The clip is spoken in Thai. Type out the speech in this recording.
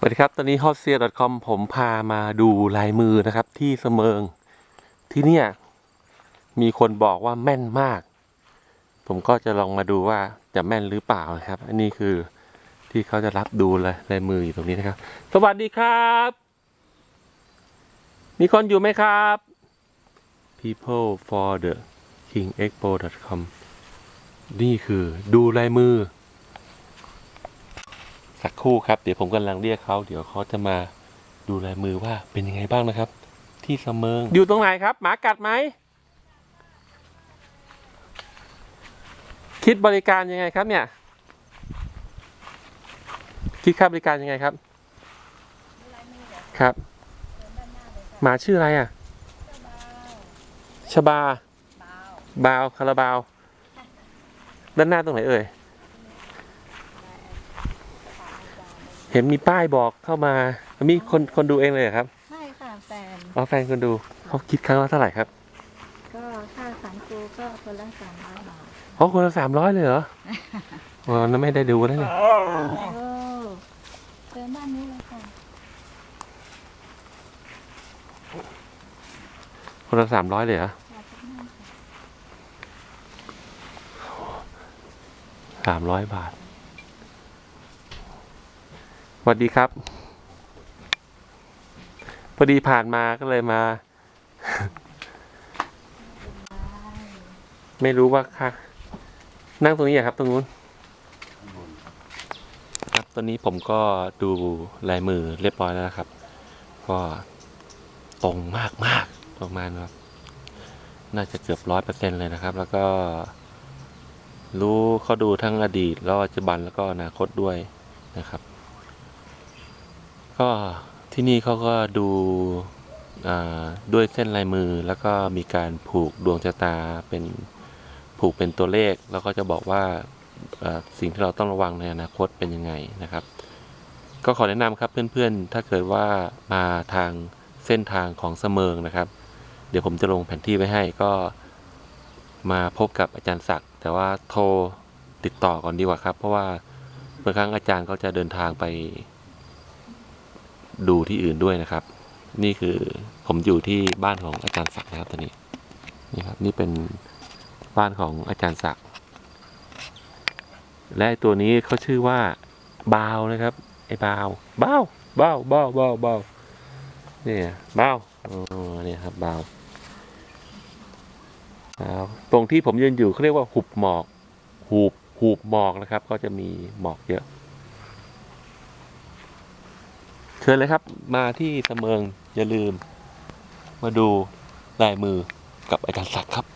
สวัสดีครับ ตอนนี้ hotseer.com ผมพามาดูลายมือนะครับ ที่เสมิง ที่เนี่ย มีคนบอกว่าแม่นมาก ผมก็จะลองมาดูว่าจะแม่นหรือเปล่านะครับ อันนี้คือที่เขาจะรับดูเลยลายมืออยู่ตรงนี้นะครับ สวัสดีครับ มีคนอยู่ไหมครับ people for the king expo com นี่คือดูลายมือ สักครู่ครับ เดี๋ยวผมกำลังเรียกเขาเดี๋ยวเขาจะมาดูลายมือว่าเป็นยังไงบ้างนะครับ ที่เสมิงอยู่ตรงไหนครับ หมากัดไหมคิดบริการยังไงครับเนี่ย คิดค่าบริการยังไงครับครับหมาชื่ออะไรอะชบาบาวคาราบาว ด้านหน้าตรงไหนเอ่ย เห็นมีป้ายบอกเข้ามา มีคนคนดูเองเลยเหรอครับ ใช่ค่ะแฟน อ๋อแฟนคนดูเขาคิดครั้งละเท่าไหร่ครับ ก็ค่าสังคูก็คนละสามร้อยบาทอ๋อคนละสามร้อยเลยเหรอ อ๋อนั่นไม่ได้ดูแล้วเนี่ยโอ้เชิญด้านนี้เลยค่ะคนละสามร้อยเลยเหรอขอบคุณมากค่ะสามร้อยบาทส วัสดีครับ พอดีผ่านมาก็เลยมา ไม่รู้ว่าค่ะ นั่งตรงนี้เหรอครับ ตรงนู้น ครับตอนนี้ผมก็ดูลายมือเรียบร้อยแล้วนะครับ ก็ตรงมากมากประมาณแบบน่าจะเกือบร้อยเปอร์เซ็นเลยนะครับ แล้วก็ รู้เขาดูทั้งอดีตแล้วปัจจุบันแล้วก็อนาคตด้วยนะครับ ก็ที่นี่เขาก็ดูด้วยเส้นลายมือแล้วก็มีการผูกดวงชะตาเป็นผูกเป็นตัวเลข แล้วก็จะบอกว่าอ่าสิ่งที่เราต้องระวังในอนาคตเป็นยังไงนะครับ ก็ขอแนะนำครับเพื่อนๆ ถ้าเกิดว่ามาทางเส้นทางของเสมิงนะครับ เดี๋ยวผมจะลงแผนที่ไว้ให้ก็มาพบกับอาจารย์ศักดิ์แต่ว่าโทรติดต่อก่อนดีกว่าครับ เพราะว่าบางครั้งอาจารย์เขาจะเดินทางไป ดูที่อื่นด้วยนะครับ นี่คือผมอยู่ที่บ้านของอาจารย์ศักดิ์นะครับตอนนี้นี่ครับนี่เป็นบ้านของอาจารย์ศักดิ์และตัวนี้เขาชื่อว่าบาวนะครับ ไอ้บาวบาวบาวบาวบาวบาวเนี่ยบาวอ๋อเนี่ยครับบาวครับตรงที่ผมยืนอยู่เขาเรียกว่าหุบหมอก หูบหูบหมอกนะครับ ก็จะมีหมอกเยอะ เชิญเลยครับ มาที่เสมิงอย่าลืม มาดูลายมือกับอาจารย์ศักดิ์ครับ